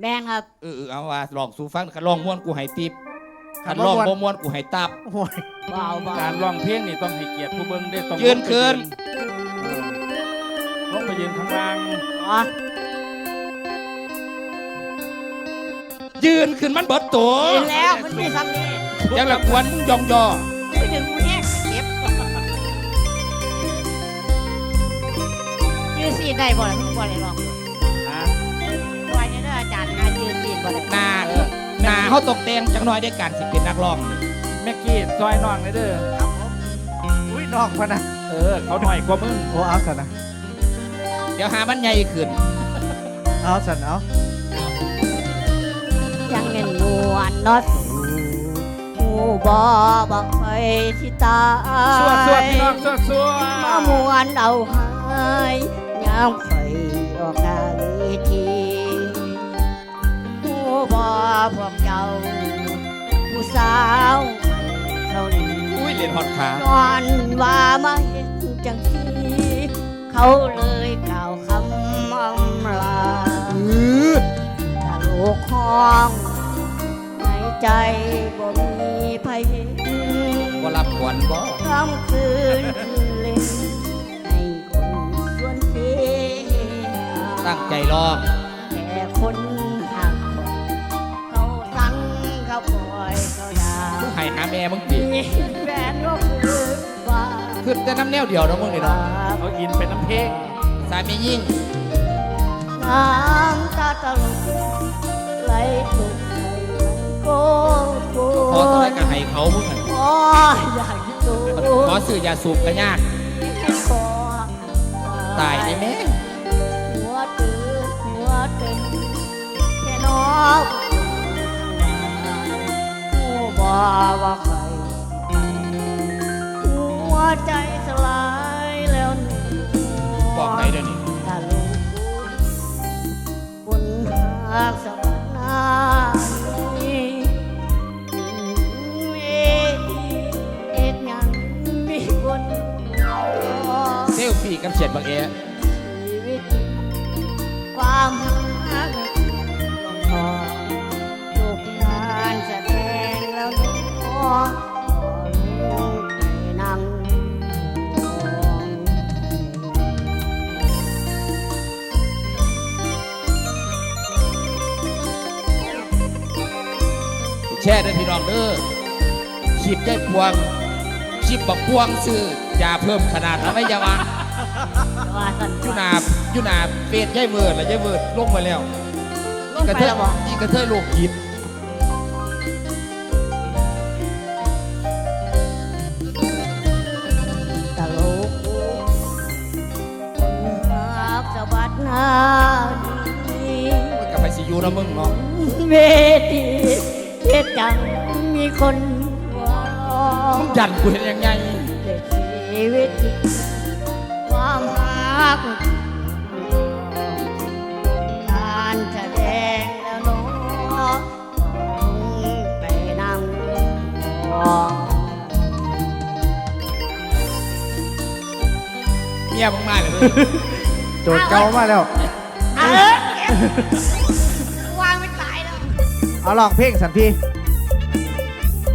แม่นครับ เออเออเอาว่าลองสู่ฟังคันลองม่วนกูให้ติบคัคันนบ่ลองม่วนบ่ม่วนกูให้ตับ โอ้ยเบาเบาการร้องเพลงนี่ต้องให้เกียรติผู้เบิ่งได้ต้องยืนคืนเออลงไปยืนข้างล่างอ๋อยืนขึ้นมันเบิดตัวกินแล้วมันมีซ้ำนี่จังละควรมึงยองยอไปถึงกูแห้งเจ็บยืนสีได้บ่ล่ะมึงบ่ได้ลองนะตัวนี้เด้ ออาจารย์นะยืนสีบ่ได้หน้าหน้าเฮาตกแต่งจังน้อยได้การสิเป็นนักร้องนี่แม็กกี้ซอยน้องเลยเด้อครับผมอุ้ยนอกพะนะเออ เขาหน่อยกว่ามึงโอ้เอาสันนะเดี๋ยวหามันใหญ่ขึ้นเอาสันเอายังเงินนวลเนอสูหมู่บ่บ่เคยสิตายสวดสวดพี่น้องสวดสวดมามวนเอาหายยามไฟออกหน้าเวทีผู้ บ่พวกเจ้า ผู้สาวเขานี้อุ้ยเล่นฮอดขาย้อนว่ามาเห็นจังทีเขาเลยกล่าวคำอำลาตะลูกห้องในใจบ่มีไผเห็นบ่รับขวัญบ่กลางคืนคืนเล่นให้คนสวนเสีย ตั้งใจร้อง ม่มึงติมีแฟนก็คือว่าขึ้นแต่น้ำแนวเดียวเนาะมึงนี่เนาะเขาอินเป็นน้ำเพลงสามียิ่งน้ำตาตลกไหลตกใจมันโกโกขอตัวไรก็ให้เขามึงหั่นขออยากตูขอซื้อยาสูบก็ยาก ขอตายได้แม่หัวตื้อ ว่าใครหัวใจสลายแล้วหนูบอกไหนเดี๋ยวนี้ ถ้าลูกคุณหากส แช่ด้วยพี่น้องเด้อขีบได้พวงขีบบักพวงซื้อยาเพิ่มขนาดแล้วไม่ยาวะว่าสันอยูนาอยูนาเฟสย่ายเวิร์ดแล้วย่ายเวิร์ดลงมาแล้วลงกระไปเทยแล้วบอกอีกระเทยโลกหินตลกคนหักสะบัดหน้าดีมันกับไปสิอยูนะมึงเนาะเวทีเฮ็ดจังมี คนหัวเรอมึงยันกูเห็นยังไงเด็กชีวิตจริงความหักการแสดงแล้วเน้องไปนั่งรอเมียมึงมาเลยโจทย์เก่ามาแล้วเออวางไม่ตายแล้ว เอาลองเพลงสันพี่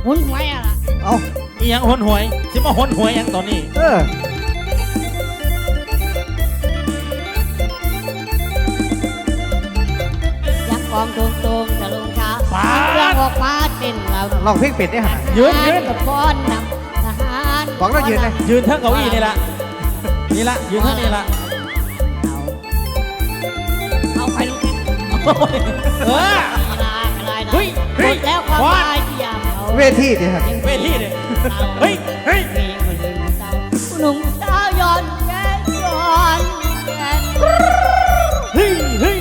หุนหวยอะล่ะเอาอีหยังหนหวยสิมาหนหวยหยังตอนนี้เออยักษ์กองตรงตรงจะลงช้าเรื่องออกมาเต้นเราลองเพลงเป็ดได้หันยืนยืนกับป้อนนำทหารบอกแล้วยืนเลยยืนเทั้งเก้าอี้นี่ละนี่ละยืนเทั้งนี่ละเอาไปลูกนี่เออลายลายเฮ้ยหมดแล้วความเฮ้ยตายที่ยาม เขาเวทีดิหันเวทีเนี่ยเฮ้ยเฮ้ยมีคนหนึ่งสาวหนุ่มสาวย้อนแย้นย้อนแย้นเฮ้ยเฮ้ย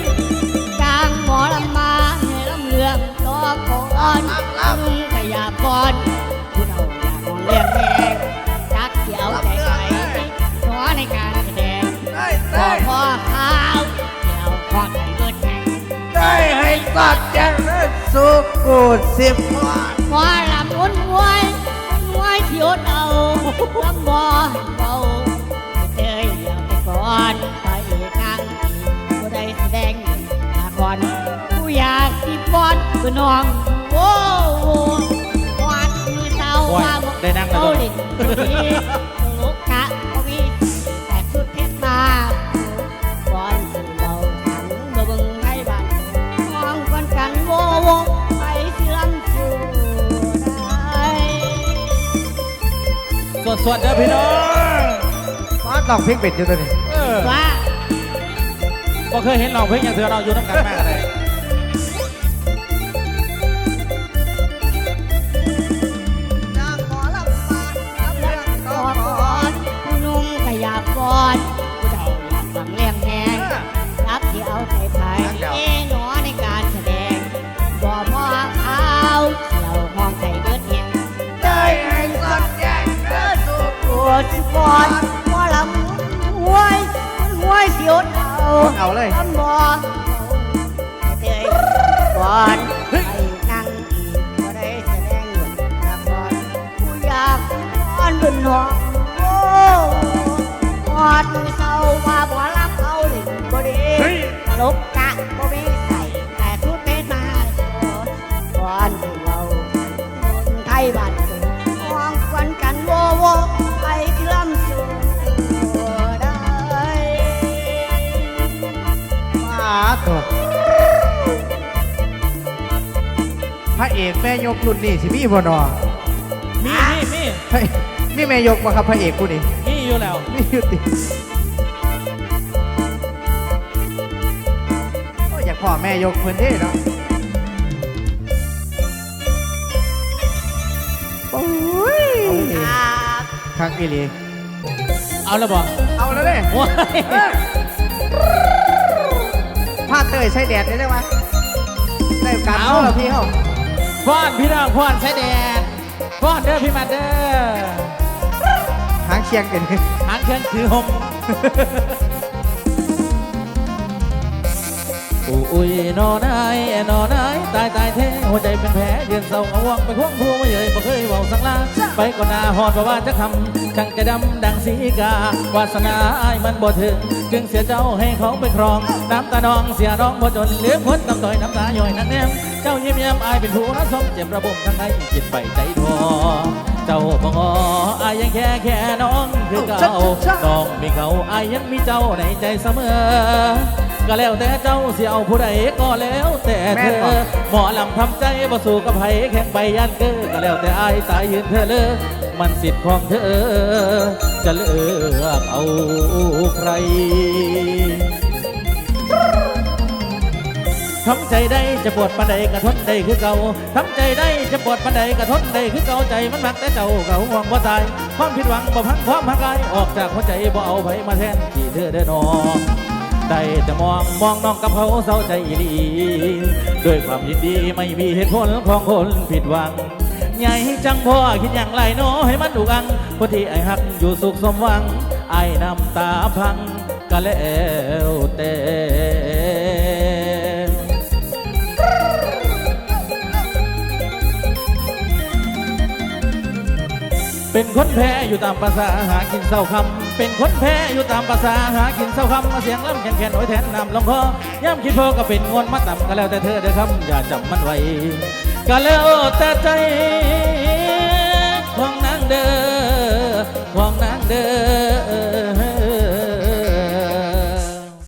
กลางหมอลำมาให้ลำเลืองต่อก่อนนุ่งขยาก่อนผู้เราอยากมองเลี้ยงแหงจักเขียวใจใสขอในการแสดงขอพ่อข้าวเดี๋ยวขอใจเกิดแข่งได้ให้สัตว์จังเลย สุกูสิบหมอลำอ้วนมวยมวยเขียวเต่าลำบอเบาเจยเดี๋ยวไปก่อนไปอีกครั้งผู้ใดแสดงละครผู้อยาคือน้องโว้โว้วัดมือเศร้าโอ้ยว่าบอกได้นั่งแล้ว สวดสวดเด้อพี่น้องมาลองเพลงเป็ดอยู่ตัวนี้ เออว่าบ่เคยเห็นร้องเพลงอย่างเธอเราอยู่น้ำกันมากเลย สิปอดหัวลำห้วยห้วยเสียวเอาเอาเลยลำบอเตยก่อนไอ้นั่งอีกบ่ได้แสดงหยุดละครผู้อยากนอนบนห้อ ตัวพระเอกแม่ยกรุ่นนี่สิมีบ่นอมีมีมีพระมีแม่ยกบ่ครับพระเอกผู้นี้มีอยู่แล้ว มีอยู่ติโอ้ยอยากพ่อแม่ยกเพิ่นเด้เนาะโอ้ยครับคักอีหลีเอาแล้วบ่เอาแล้วเด้ โอ้ย ผ้าเตยใช้แดดได้ไหมได้การเอาเอาแล้วพี่เขาฟ้อนพี่น้องฟ้อนใช้แดดฟ้อนเด้อพี่มาเด้อหางเชียงกันหางเครื่องถือหม อุ้ยนอนไอ้นอนไอ้ตายตายเท่หัวใจเป็นแผลเดือนเศร้าเอาวังไปควงผู้ไม่เยยบ่เคยเว้าสังลาไปก่อนหน้าหอดบ่ว่าจะคำช่างจะดำดังสีกาวาสนาไอ้ายมันบ่ถึงจึงเสียเจ้าให้เขาไปครองน้ำตาน้องเสียน้องบ่จนเหลือพ้นตำต่อยน้ำตาย่อยนักแนมเจ้าเยิ้มแย้มอายเป็นผู้รักสมเจ็บระบมทั้งในจิตไปใจทอเจ้าบ่งออายยังแค่แค่น้องคือเก่าน้องมีเขาอายยังมีเจ้าในใจเสมอ ก็แล้วแต่เจ้าเสียเอาผู้ใดก็แล้วแต่เธอหมอลำทำใจบ่สู้กับไผแข่งไปยันเก้อก็แล้วแต่อายสายยืนเธอเลยมันสิทธิ์ของเธอ จะเลือกเอาใครทำใจได้จะปวดปันใดกระทนได้คือเก่าทำใจได้จะปวดปันใดกระทนได้คือเก่าใจมันมักแต่เจ้าเก่าห่วงบ่ตายความผิดหวังบ่พังความหักกายออกจากหัวใจบ่เอาไผมาแทนที่เธอเด้อน อได้แต่มองมองน้องกับเขาเศร้าใจอีหลีด้วยความยินดีไม่มีเหตุผลของคนผิดหวังใหญ่จังพ่อคิดอย่างไรเน้อให้มันดุกังคนที่ไอ้หักอยู่สุขสมหวัง ไอ้น้ำตาพังก็แล้วแต่เป็นคนแพ้อยู่ตามภาษาหากินเศร้าคำ เป็นคนแพ้อยู่ตามภาษาหากินเศร้าคำมาเสียงล่ำแขนแขนโอยแทนนำลงคอย่ำคิดพอก็เป็นงวนมาต่ำก็แล้วแต่เธอเด้อคำอย่าจำมันไว้ก็แล้วแต่ใจของนางเด้อของนางเด้อ